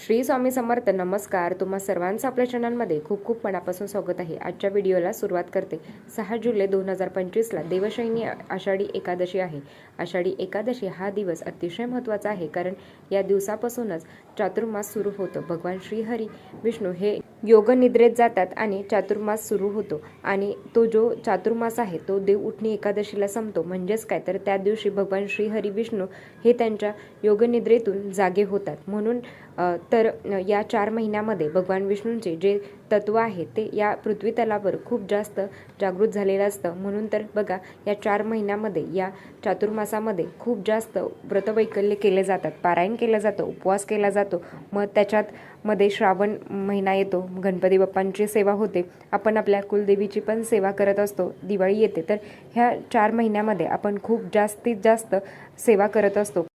श्री स्वामी समर्थ नमस्कार. तुम्हा सर्वांचं आपल्या चॅनलमध्ये खूप खूप मनापासून स्वागत आहे. आजच्या व्हिडिओला सुरुवात करते. सहा जुलै दोन हजार पंचवीसला देवशैनी आषाढी एकादशी आहे. आषाढी एकादशी हा दिवस अतिशय महत्त्वाचा आहे कारण या दिवसापासूनच चातुर्मास सुरू होतो. भगवान श्रीहरी विष्णू हे योगनिद्रेत जातात आणि चातुर्मास सुरू होतो. आणि तो जो चातुर्मास आहे तो देव उठणी एकादशीला संपतो. म्हणजेच काय? तर त्या दिवशी भगवान श्रीहरी विष्णू हे त्यांच्या योगनिद्रेतून जागे होतात. म्हणून तर या चार महिन्यामध्ये भगवान विष्णूंचे जे तत्व आहे ते या पृथ्वीतलावर खूप जास्त जागृत झालेलं असतं. म्हणून तर बघा या चार महिन्यामध्ये या चातुर्मासामध्ये खूप जास्त व्रतवैकल्य केले जातात. पारायण केलं जातं उपवास केला जातो. मग त्याच्यात मध्ये श्रावण महिना येतो गणपती बाप्पांची सेवा होते. आपण आपल्या कुलदेवीची पण सेवा करत असतो दिवाळी येते. तर ह्या चार महिन्यामध्ये आपण खूप जास्तीत जास्त सेवा करत असतो.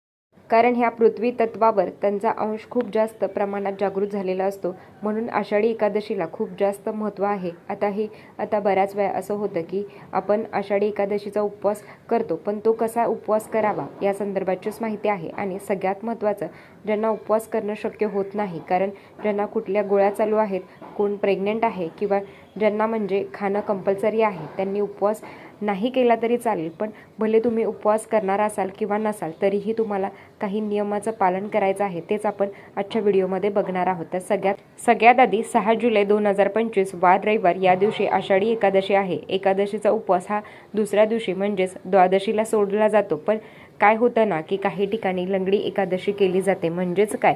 कारण ह्या पृथ्वी तत्वावर त्यांचा अंश खूप जास्त प्रमाणात जागृत झालेला असतो. म्हणून आषाढी एकादशीला खूप जास्त महत्त्व आहे. आता हे आता बऱ्याच वेळा असं होतं की आपण आषाढी एकादशीचा उपवास करतो पण तो कसा उपवास करावा या संदर्भाचीच माहिती आहे आणि सगळ्यात महत्त्वाचं ज्यांना उपवास करणं शक्य होत नाही कारण ज्यांना कुठल्या गोळ्या चालू आहेत कोण प्रेग्नेंट आहे किंवा ज्यांना म्हणजे खाणं कंपल्सरी आहे त्यांनी उपवास नाही केला तरी चालेल पण भले तुम्ही उपवास करणार असाल किंवा नसाल तरीही तुम्हाला काही नियमाचं पालन करायचं आहे तेच आपण आजच्या व्हिडिओमध्ये बघणार आहोत. तर सगळ्यात सगळ्यात आधी सहा जुलै दोन हजार पंचवीस वार रविवार या दिवशी आषाढी एकादशी आहे. एकादशीचा उपवास हा दुसऱ्या दिवशी म्हणजेच द्वादशीला सोडला जातो. पण काय होतं ना की काही ठिकाणी लंगडी एकादशी केली जाते. म्हणजेच काय?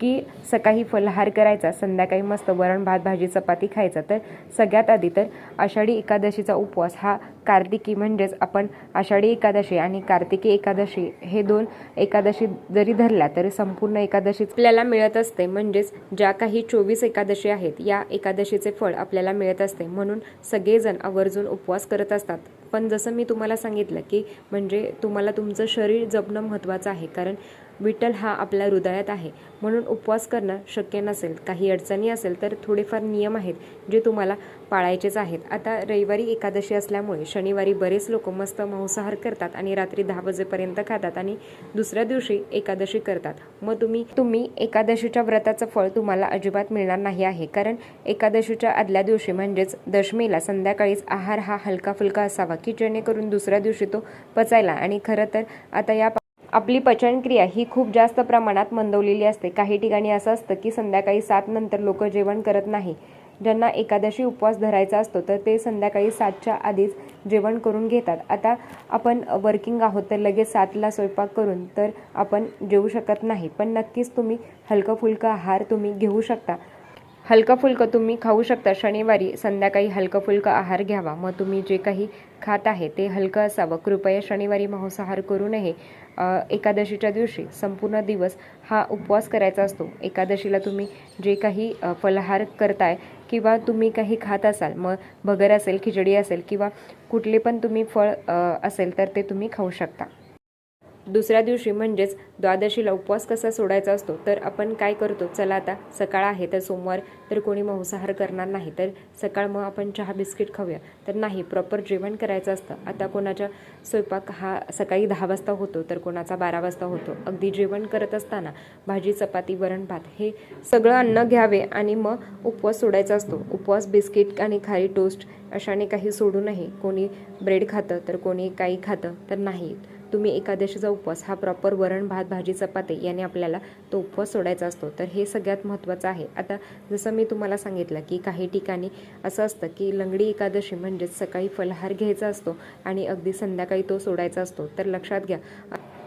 की सकाळी फलहार करायचा संध्याकाळी मस्त वरण भात भाजी चपाती खायचा. तर सगळ्यात आधी तर आषाढी एकादशीचा उपवास हा कार्तिकी म्हणजेच आपण आषाढी एकादशी आणि कार्तिकी एकादशी हे दोन एकादशी जरी धरल्या तरी संपूर्ण एकादशी आपल्याला मिळत असते. म्हणजेच ज्या काही चोवीस एकादशी आहेत या एकादशीचे फळ आपल्याला मिळत असते. म्हणून सगळेजण आवर्जून उपवास करत असतात. पण जसं मी तुम्हाला सांगितलं की म्हणजे तुम्हाला तुमचं शरीर जपणं महत्त्वाचं आहे. कारण विठ्ठल हा आपल्या हृदयात आहे. म्हणून उपवास करणं शक्य नसेल काही अडचणी असेल तर थोडेफार नियम आहेत जे तुम्हाला पाळायचेच आहेत. आता रविवारी एकादशी असल्यामुळे शनिवारी बरेच लोक मस्त मांसाहार करतात आणि रात्री दहा वाजेपर्यंत खातात आणि दुसऱ्या दिवशी एकादशी करतात. मग तुम्ही तुम्ही एकादशीच्या व्रताचं फळ तुम्हाला अजिबात मिळणार नाही आहे. कारण एकादशीच्या आदल्या दिवशी म्हणजेच दशमीला संध्याकाळीच आहार हा हलका फुलका असावा की जेणेकरून दुसऱ्या दिवशी तो पचायला. आणि खरं तर आता या आपली पचनक्रिया ही खूप जास्त प्रमाणात मंदवलेली असते. काही ठिकाणी असं असतं की संध्याकाळी सात नंतर लोक जेवण करत नाही. ज्यांना एकादशी उपवास धरायचा असतो तर ते संध्याकाळी सातच्या आधीच जेवण करून घेतात. आता आपण वर्किंग आहोत तर लगेच सातला स्वयंपाक करून तर आपण जेवू शकत नाही. पण नक्कीच तुम्ही हलकं फुलकं आहार तुम्ही घेऊ शकता. हलकं फुलकं तुम्ही खाऊ शकता. शनिवारी संध्याकाळी हलकं फुलकं आहार घ्यावा. मग तुम्ही जे काही खात आहे ते हलकं असावं. कृपया शनिवारी मांसाहार करू नये. एकादशीच्या दिवशी संपूर्ण दिवस हा उपवास करायचा असतो. एकादशीला तुम्ही जे काही फलाहार करताय किंवा तुम्ही काही खात असाल मग भगर असेल खिचडी असेल किंवा कुठले पण तुम्ही फळ असेल तर ते तुम्ही खाऊ शकता. दुसऱ्या दिवशी म्हणजेच द्वादशीला उपवास कसा सोडायचा असतो? तर आपण काय करतो? चला आता सकाळ आहे तर सोमवार तर कोणी मांसाहार करणार नाही तर सकाळ मग आपण चहा बिस्किट खाऊया. तर नाही प्रॉपर जेवण करायचं असतं. आता कोणाच्या स्वयंपाक हा सकाळी दहा वाजता होतो तर कोणाचा बारा वाजता होतो. अगदी जेवण करत असताना भाजी चपाती वरण भात हे सगळं अन्न घ्यावे आणि मग उपवास सोडायचा असतो. उपवास बिस्किट आणि खारी टोस्ट अशाने काही सोडू नये. कोणी ब्रेड खातं तर कोणी काही खातं तर नाही. तुम्ही एकादशीचा उपवास हा प्रॉपर वरण भात भाजी चपाती याने आपल्याला तो उपवास सोडायचा असतो. तर हे सगळ्यात महत्त्वाचं आहे. आता जसं मी तुम्हाला सांगितलं की काही ठिकाणी असं असतं की लंगडी एकादशी म्हणजेच सकाळी फलहार घ्यायचा असतो आणि अगदी संध्याकाळी तो सोडायचा असतो. तर लक्षात घ्या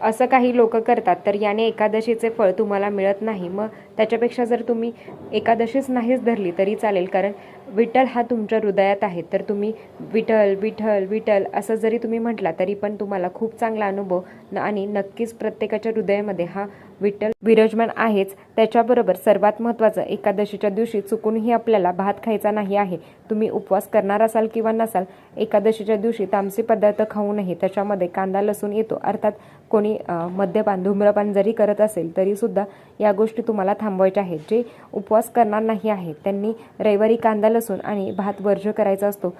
असं काही लोक करतात तर याने एकादशीचे फळ तुम्हाला मिळत नाही. मग त्याच्यापेक्षा जर तुम्ही एकादशीच नाहीच धरली तरी चालेल कारण विठ्ठल हा तुमच्या हृदयात आहे. तर तुम्ही विठ्ठल विठ्ठल विठ्ठल असं जरी तुम्ही म्हटला तरी पण तुम्हाला खूप चांगला अनुभव आणि नक्कीच प्रत्येकाच्या हृदयामध्ये हा विठ्ठल विराजमान आहेच. त्याच्याबरोबर सर्वात महत्त्वाचं एकादशीच्या दिवशी चुकूनही आपल्याला भात खायचा नाही आहे. तुम्ही उपवास करणार असाल किंवा नसाल एकादशीच्या दिवशी तामसी पदार्थ खाऊ नये. त्याच्यामध्ये कांदा लसूण येतो. अर्थात कोणी मद्यपान धूम्रपान जरी करत असेल तरीसुद्धा या गोष्टी तुम्हाला थांबवायच्या आहेत. जे उपवास करणार नाही आहे त्यांनी रविवारी कांदा लसूण आणि भात वर्ज्य करायचा असतो.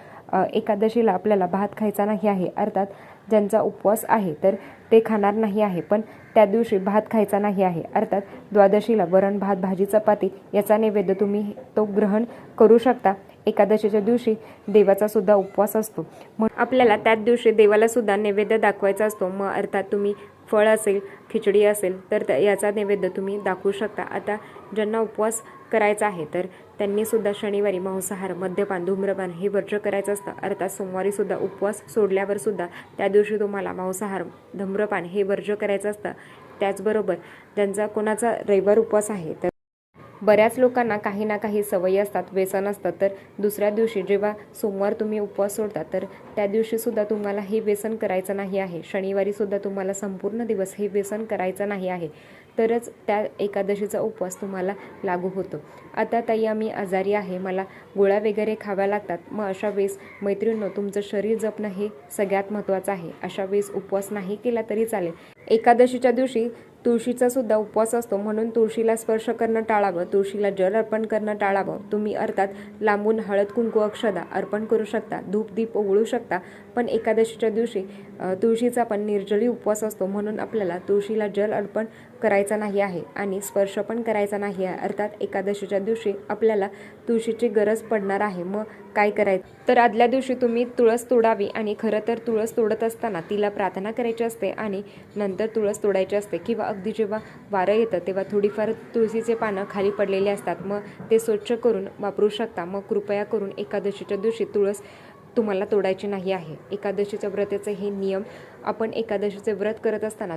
एकादशीला आपल्याला भात खायचा नाही आहे अर्थात ज्यांचा उपवास आहे तर ते खाणार नाही आहे पण त्या दिवशी भात खायचा नाही आहे अर्थात द्वादशीला वरण भात भाजी चपाती याचा नैवेद्य तुम्ही तो ग्रहण करू शकता. एकादशीच्या दिवशी देवाचा सुद्धा उपवास असतो. मग आपल्याला त्याच दिवशी देवाला सुद्धा नैवेद्य दाखवायचा असतो. मग अर्थात तुम्ही फळ असेल खिचडी असेल तर याचा नैवेद्य तुम्ही दाखवू शकता. आता ज्यांना उपवास करायचा आहे तर त्यांनी सुद्धा शनिवारी मांसाहार मद्यपान धूम्रपान हे वर्ज्य करायचं असतं. अर्थात सोमवारी सुद्धा उपवास सोडल्यावर सुद्धा त्या दिवशी तुम्हाला मांसाहार धूम्रपान हे वर्ज्य करायचं असतं. त्याचबरोबर ज्यांचा कोणाचा रविवार उपवास आहे तर बऱ्याच लोकांना काही ना काही सवयी असतात व्यसन असतात. तर दुसऱ्या दिवशी जेव्हा सोमवार तुम्ही उपवास सोडता तर त्या दिवशीसुद्धा तुम्हाला हे व्यसन करायचं नाही आहे. शनिवारीसुद्धा तुम्हाला संपूर्ण दिवस हे व्यसन करायचं नाही आहे. तरच त्या एकादशीचा उपवास तुम्हाला लागू होतो. आता ताई आम्ही आजारी आहे. मला गोळ्या वगैरे खाव्या लागतात. मग अशा वेळेस मैत्रिणींनो तुमचं शरीर जपणं हे सगळ्यात महत्त्वाचं आहे. अशा वेळेस उपवास नाही केला तरी चालेल. एकादशीच्या दिवशी तुळशीचा सुद्धा उपवास असतो. म्हणून तुळशीला स्पर्श करणं टाळावं तुळशीला जल अर्पण करणं टाळावं. तुम्ही अर्थात लांबून हळद कुंकू अक्षदा अर्पण करू शकता. धूप दीप ओवळू शकता. पण एकादशीच्या दिवशी तुळशीचा पण निर्जली उपवास असतो. म्हणून आपल्याला तुळशीला जल अर्पण करायचा नाही आहे आणि स्पर्श पण करायचा नाही आहे. अर्थात एकादशीच्या दिवशी आपल्याला तुळशीची गरज पडणार आहे. मग काय करायचं? तर आदल्या दिवशी तुम्ही तुळस तोडावी आणि खरं तर तुळस तोडत असताना तिला प्रार्थना करायची असते आणि नंतर तुळस तोडायची असते किंवा अगदी जेव्हा वारं येतं तेव्हा थोडीफार तुळशीचे पानं खाली पडलेले असतात. मग ते स्वच्छ करून वापरू शकता. मग कृपया करून एकादशीच्या दिवशी तुळस तुम्हाला तोडायची नाही आहे. एकादशीच्या व्रताचे हे नियम आपण एकादशीचे व्रत करत असताना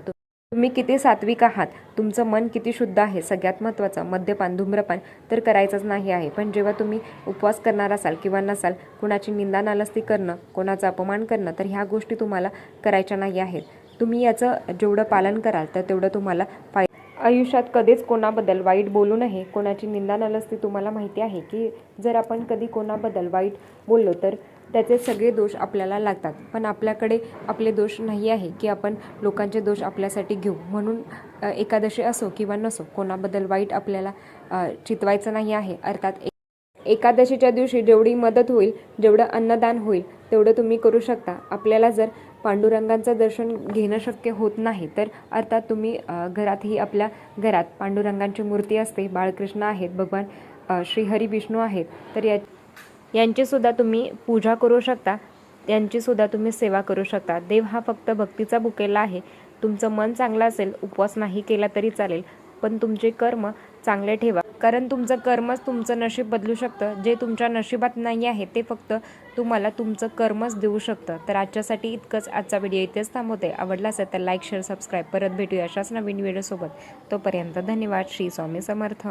तुम्ही किती सात्विक आहात? तुमचं मन किती शुद्ध आहे? सगळ्यात महत्त्वाचं मद्यपान धूम्रपान तर करायचंच नाही आहे. पण जेव्हा तुम्ही उपवास करणार असाल किंवा नसाल कुणाची निंदा नालस्ती करणं कोणाचा अपमान करणं तर ह्या गोष्टी तुम्हाला करायच्या नाही आहेत. तुम्ही याचं जेवढं पालन कराल तर तेवढं तुम्हाला फाय आयुष्यात कधीच कोणाबद्दल वाईट बोलू नये. कोणाची निंदा नालस्ती तुम्हाला माहिती आहे की जर आपण कधी कोणाबद्दल वाईट बोललो तर त्याचे सगळे दोष आपल्याला लागतात. पण आपल्याकडे आपले दोष नाही आहे की आपण लोकांचे दोष आपल्यासाठी घेऊ. म्हणून एकादशी असो किंवा नसो कोणाबद्दल वाईट आपल्याला चितवायचं नाही आहे. अर्थात एकादशीच्या दिवशी जेवढी मदत होईल जेवढं अन्नदान होईल तेवढं तुम्ही करू शकता. आपल्याला जर पांडुरंगांचं दर्शन घेणं शक्य होत नाही तर अर्थात तुम्ही घरातही आपल्या घरात पांडुरंगांची मूर्ती असते बाळकृष्ण आहेत भगवान श्रीहरी विष्णू आहेत तर या यांचीसुद्धा तुम्ही पूजा करू शकता यांचीसुद्धा तुम्ही सेवा करू शकता. देव हा फक्त भक्तीचा बुकेला आहे. तुमचं मन चांगलं असेल उपवास नाही केला तरी चालेल पण तुमचे कर्म चांगले ठेवा. कारण तुमचं कर्मच तुमचं नशीब बदलू शकतं. जे तुमच्या नशिबात नाही आहे ते फक्त तुम्हाला तुमचं कर्मच देऊ शकतं. तर आजच्यासाठी इतकंच. आजचा व्हिडिओ इथेच थांबवते. आवडला असेल तर लाईक शेअर सबस्क्राईब. परत भेटूया अशाच नवीन व्हिडिओसोबत. तोपर्यंत धन्यवाद. श्री स्वामी समर्थ.